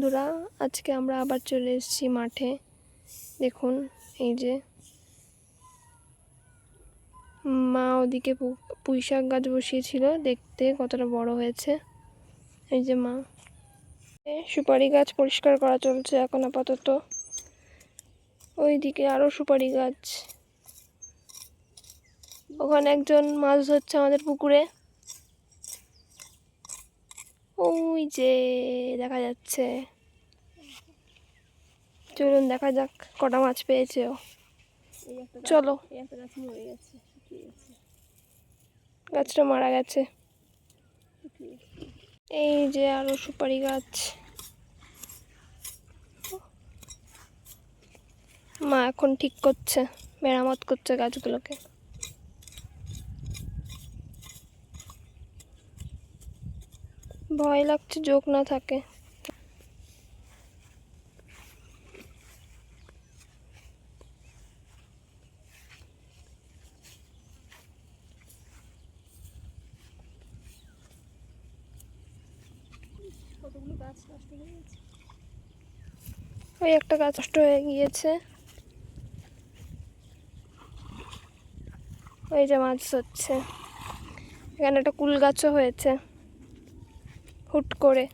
বন্ধুরা, আজকে আমরা আবার চলে এসেছি মাঠে। দেখুন, এই যে মা ওদিকে পুঁই শাক গাছ বসিয়েছিল, দেখতে কতটা বড় হয়েছে। এই যে মা। সুপারি গাছ পরিষ্কার করা চলছে এখন আপাতত। ওইদিকে আরও সুপারি গাছ। ওখানে একজন মাছ ধরছে আমাদের পুকুরে। ওই যে দেখা যাচ্ছে। চলুন দেখা যাক কটা মাছ পেয়েছে ও চলো। গাছটা মারা গেছে। এই যে আরও সুপারি গাছ। মা এখন ঠিক করছে, মেরামত করছে গাছগুলোকে। ভয় লাগছে যোগ না থাকে। ওই একটা গাছ নষ্ট হয়ে গিয়েছে। ওই যে মাছ হচ্ছে এখানে একটা কুল গাছও হয়েছে। হুট করে।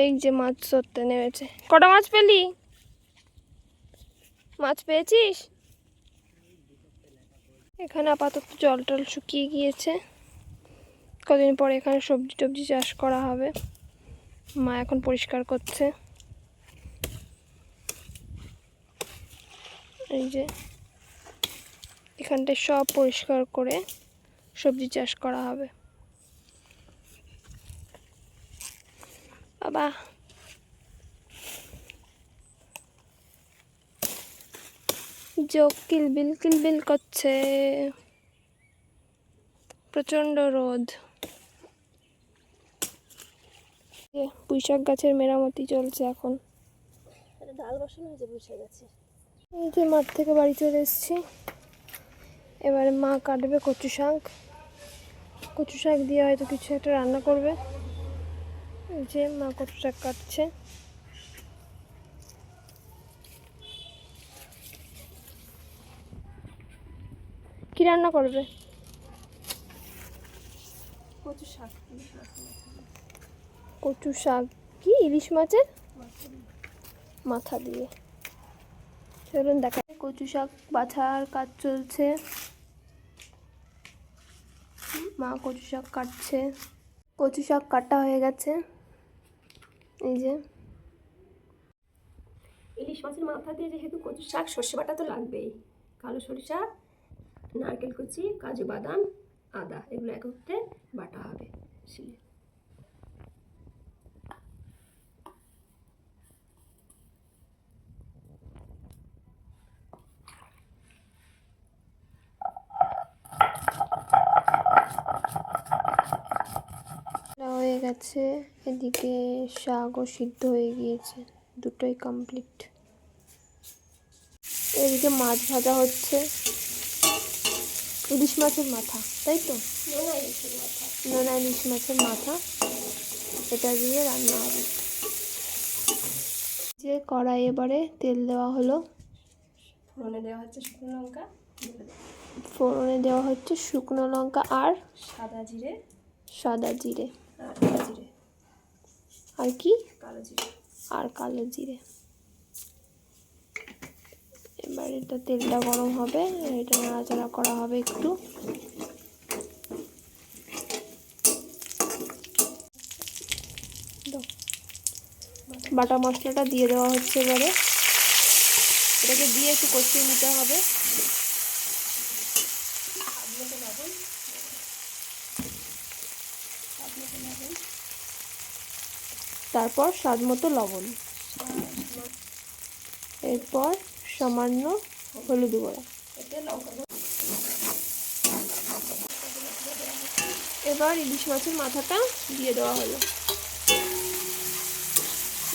এই যে মাছ ধরতে নেমেছে। কটা মাছ পেলি? মাছ পেয়েছিস? এখানে আপাতত জল টল শুকিয়ে গিয়েছে। কদিন পরে এখানে সবজি টবজি চাষ করা হবে। মা এখন পরিষ্কার করছে। এই যে এখানটায় সব পরিষ্কার করে সবজি চাষ করা হবে। বাবা। যোগ কিলবিল কিলবিল করছে। প্রচণ্ড রোদ। পুঁইশাক গাছের মেরামতি চলছে এখন। ডাল বসানো হয়েছে বসে গেছে। এই যে মাঠ থেকে বাড়ি চলে এসেছি? এবারে মা কাটবে কচু শাক। কচু শাক দিয়ে হয়তো কিছু একটা রান্না করবে। যে মা কচু শাক কাটছে। কি রান্না করবে? কচু শাক। কচু শাক। কি? ইলিশ মাছের? মাথা দিয়ে। চলুন দেখা কচু শাক বাছার কাজ চলছে। মা কচু শাক কাটছে। কচু শাক কাটা হয়ে গেছে। এই যে। ইলিশ মাছের মাথা দিয়ে যেহেতু কচু শাক, সর্ষে বাটা তো লাগবেই। কালো সরিষা, নারকেল কুচি, কাজু বাদাম, আদা, এগুলো একত্রে বাটা হবে শিলে এটা হয়ে গেছে। এদিকে শাকও সিদ্ধ হয়ে গিয়েছে। দুটোই কমপ্লিট এদিকে মাছ ভাজা হচ্ছে। ইলিশ মাছের মাথা তাই তো? নোনা ইলিশ মাছের মাথা। এটা দিয়ে রান্না হবে। যে কড়াই এবারে তেল দেওয়া হলো। ফোড়নে দেওয়া হচ্ছে শুকনো লঙ্কা ফোড়নে দেওয়া হচ্ছে শুকনো লঙ্কা আর সাদা জিরে। সাদা জিরে। জিরে। আর কি? কালো জিরে। আর কালো জিরে। এবার এটা তেলটা গরম হবে এটা নাড়াচাড়া করা হবে একটু। বাটা মশলাটা দিয়ে দেওয়া হচ্ছে এবারে। এটাকে দিয়ে একটু কষিয়ে নিতে হবে। তারপর স্বাদ মতো লবণ। এরপর সামান্য হলুদ গুঁড়ো। এবার ইলিশ মাছের মাথাটা দিয়ে দেওয়া হলো।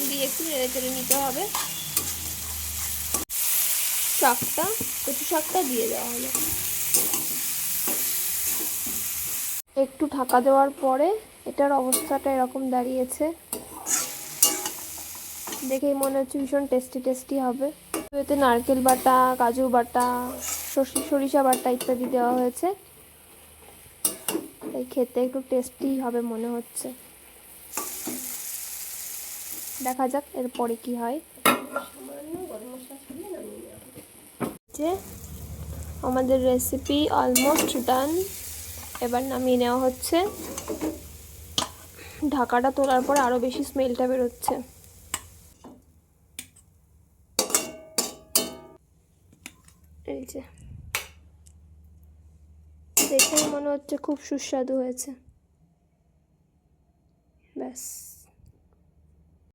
দিয়ে একটু নেড়ে চেড়ে নিতে হবে। শাকটা, কচু শাকটা দিয়ে দেওয়া হলো। একটু ঢাকা দেওয়ার পরে এটার অবস্থাটা এরকম দাঁড়িয়েছে। দেখেই মনে হচ্ছে ভীষণ টেস্টি টেস্টি হবে। এতে নারকেল বাটা, কাজু বাটা সর্ষে বাটা ইত্যাদি দেওয়া হয়েছে। তাই খেতে একটু টেস্টি হবে মনে হচ্ছে। দেখা যাক এরপরে কি হয়। যে আমাদের রেসিপি অলমোস্ট ডান এবার নামিয়ে নেওয়া হচ্ছে। ঢাকাটা তোলার পর আরও বেশি স্মেলটা বেরোচ্ছে। এই যে। মনে হচ্ছে খুব সুস্বাদু হয়েছে। ব্যাস।